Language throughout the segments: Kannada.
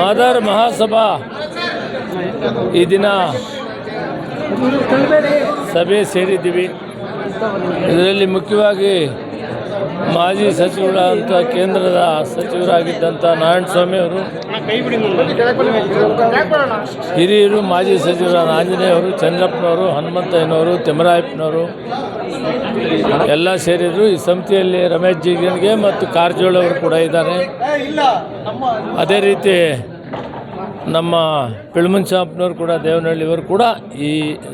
ಮಾದಾರ್ ಮಹಾಸಭಾ ಈ ದಿನ ಸಭೆ ಸೇರಿದ್ದೀವಿ. ಇದರಲ್ಲಿ ಮುಖ್ಯವಾಗಿ ಮಾಜಿ ಸಚಿವರಾದಂಥ ಕೇಂದ್ರದ ಸಚಿವರಾಗಿದ್ದಂಥ ನಾರಾಯಣಸ್ವಾಮಿ ಅವರು, ಹಿರಿಯರು ಮಾಜಿ ಸಚಿವರಾದ ಆಂಜನೇಯವರು, ಚಂದ್ರಪ್ಪನವರು, ಹನುಮಂತಯ್ಯನವರು, ತಿಮ್ಮರಾಯಪ್ಪನವರು ಎಲ್ಲ ಸೇರಿದರು. ಈ ಸಮಿತಿಯಲ್ಲಿ ರಮೇಶ್ ಜಿಗನ್ಗೆ ಮತ್ತು ಕಾರಜೋಳವರು ಕೂಡ ಇದ್ದಾರೆ. ಅದೇ ರೀತಿ ನಮ್ಮ ಪಿಳ್ಮನ್ಶಾಪ್ನವರು ಕೂಡ ದೇವನಹಳ್ಳಿಯವರು ಕೂಡ ಈ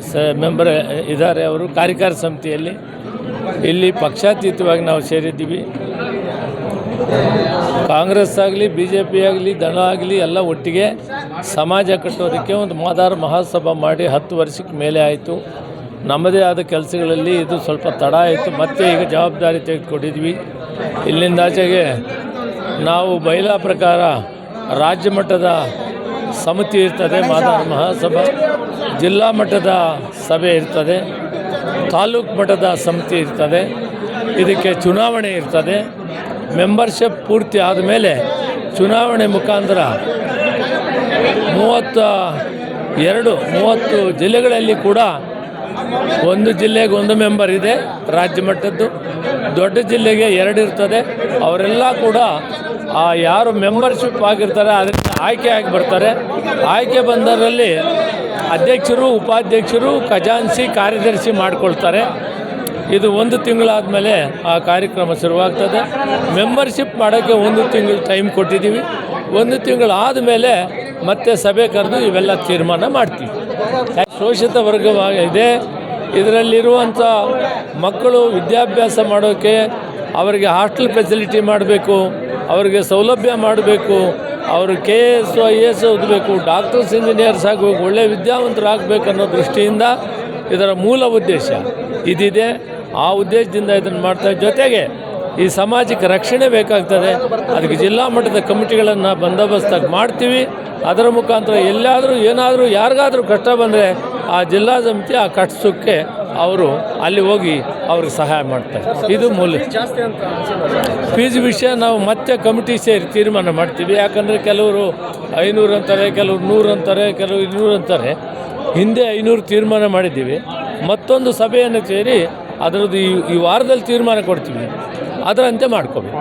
ಸ ಮೆಂಬರ್ ಇದ್ದಾರೆ ಅವರು, ಕಾರ್ಯಕಾರಿ ಸಮಿತಿಯಲ್ಲಿ. ಇಲ್ಲಿ ಪಕ್ಷಾತೀತವಾಗಿ ನಾವು ಸೇರಿದ್ದೀವಿ. ಕಾಂಗ್ರೆಸ್ ಆಗಲಿ ಬಿ ಜೆ ಪಿ ಆಗಲಿ, ದಳ ಆಗಲಿ, ಎಲ್ಲ ಒಟ್ಟಿಗೆ ಸಮಾಜ ಕಟ್ಟೋದಕ್ಕೆ ಒಂದು ಮಾದಾರ ಮಹಾಸಭಾ ಮಾಡಿ ಹತ್ತು ವರ್ಷಕ್ಕೆ ಮೇಲೆ ಆಯಿತು. ನಮ್ಮದೇ ಆದ ಕೆಲಸಗಳಲ್ಲಿ ಇದು ಸ್ವಲ್ಪ ತಡ ಆಯಿತು. ಮತ್ತೆ ಈಗ ಜವಾಬ್ದಾರಿ ತೆಗೆದುಕೊಂಡಿದ್ವಿ. ಇಲ್ಲಿಂದ ಆಚೆಗೆ ನಾವು ಬೈಲಾ ಪ್ರಕಾರ ರಾಜ್ಯ ಮಟ್ಟದ ಸಮಿತಿ ಇರ್ತದೆ ಮಾದಾರ ಮಹಾಸಭಾ. ಜಿಲ್ಲಾ ಮಟ್ಟದ ಸಭೆ ಇರ್ತದೆ ತಾಲೂಕು ಮಟ್ಟದ ಸಮಿತಿ ಇರ್ತದೆ ಇದಕ್ಕೆ ಚುನಾವಣೆ ಇರ್ತದೆ. ಮೆಂಬರ್ಶಿಪ್ ಪೂರ್ತಿ ಆದಮೇಲೆ ಚುನಾವಣೆ ಮುಖಾಂತರ ಮೂವತ್ತ ಎರಡು ಮೂವತ್ತು ಜಿಲ್ಲೆಗಳಲ್ಲಿ ಕೂಡ ಒಂದು ಜಿಲ್ಲೆಗೆ ಒಂದು ಮೆಂಬರ್ ಇದೆ ರಾಜ್ಯ ಮಟ್ಟದ್ದು. ದೊಡ್ಡ ಜಿಲ್ಲೆಗೆ ಎರಡು ಇರ್ತದೆ. ಅವರೆಲ್ಲ ಕೂಡ ಆ ಯಾರು ಮೆಂಬರ್ಶಿಪ್ ಆಗಿರ್ತಾರೆ ಅದರಿಂದ ಆಯ್ಕೆ ಆಗಿ ಬರ್ತಾರೆ. ಆಯ್ಕೆ ಬಂದರಲ್ಲಿ ಅಧ್ಯಕ್ಷರು, ಉಪಾಧ್ಯಕ್ಷರು ಖಜಾನ್ಸಿ ಕಾರ್ಯದರ್ಶಿ ಮಾಡಿಕೊಳ್ತಾರೆ. ಇದು ಒಂದು ತಿಂಗಳಾದ ಮೇಲೆ ಆ ಕಾರ್ಯಕ್ರಮ ಶುರುವಾಗ್ತದೆ. ಮೆಂಬರ್ಶಿಪ್ ಮಾಡೋಕ್ಕೆ ಒಂದು ತಿಂಗಳು ಟೈಮ್ ಕೊಟ್ಟಿದ್ದೀವಿ. ಒಂದು ತಿಂಗಳು ಆದಮೇಲೆ ಮತ್ತೆ ಸಭೆ ಕರೆದು ಇವೆಲ್ಲ ತೀರ್ಮಾನ ಮಾಡ್ತೀವಿ. ಶೋಷಿತ ವರ್ಗವಾಗಿದೆ. ಇದರಲ್ಲಿರುವಂಥ ಮಕ್ಕಳು ವಿದ್ಯಾಭ್ಯಾಸ ಮಾಡೋಕ್ಕೆ ಅವರಿಗೆ ಹಾಸ್ಟೆಲ್ ಫೆಸಿಲಿಟಿ ಮಾಡಬೇಕು, ಅವರಿಗೆ ಸೌಲಭ್ಯ ಮಾಡಬೇಕು ಅವರು ಕೆ ಎಸ್ ಐ ಎಸ್ ಓದಬೇಕು ಡಾಕ್ಟರ್ಸ್ ಇಂಜಿನಿಯರ್ಸ್ ಆಗಬೇಕು, ಒಳ್ಳೆ ವಿದ್ಯಾವಂತರಾಗಬೇಕು ಅನ್ನೋ ದೃಷ್ಟಿಯಿಂದ ಇದರ ಮೂಲ ಉದ್ದೇಶ ಇದಿದೆ. ಆ ಉದ್ದೇಶದಿಂದ ಇದನ್ನು ಮಾಡ್ತಾ ಜೊತೆಗೆ ಈ ಸಮಾಜಕ್ಕೆ ರಕ್ಷಣೆ ಬೇಕಾಗ್ತದೆ. ಅದಕ್ಕೆ ಜಿಲ್ಲಾ ಮಟ್ಟದ ಕಮಿಟಿಗಳನ್ನು ಬಂದೋಬಸ್ತಾಗಿ ಮಾಡ್ತೀವಿ. ಅದರ ಮುಖಾಂತರ ಎಲ್ಲಾದರೂ ಏನಾದರೂ ಯಾರಿಗಾದರೂ ಕಷ್ಟ ಬಂದರೆ ಆ ಜಿಲ್ಲಾ ಸಮಿತಿ ಆ ಕಷ್ಟಕ್ಕೆ ಅವರು ಅಲ್ಲಿ ಹೋಗಿ ಅವ್ರಿಗೆ ಸಹಾಯ ಮಾಡ್ತಾರೆ. ಇದು ಮೂಲ. ಫೀಸ್ ವಿಷಯ ನಾವು ಮತ್ತೆ ಕಮಿಟಿ ಸೇರಿ ತೀರ್ಮಾನ ಮಾಡ್ತೀವಿ. ಯಾಕಂದರೆ ಕೆಲವರು ಐನೂರು ಅಂತಾರೆ, ಕೆಲವರು ನೂರು ಅಂತಾರೆ, ಕೆಲವರು ಇನ್ನೂರು ಅಂತಾರೆ. ಹಿಂದೆ ಐನೂರು ತೀರ್ಮಾನ ಮಾಡಿದ್ದೀವಿ. ಮತ್ತೊಂದು ಸಭೆಯನ್ನು ಸೇರಿ ಅದರದ್ದು ಈ ವಾರದಲ್ಲಿ ತೀರ್ಮಾನ ಕೊಡ್ತೀವಿ. ಅದರಂತೆ ಮಾಡ್ಕೋಬೇಕು.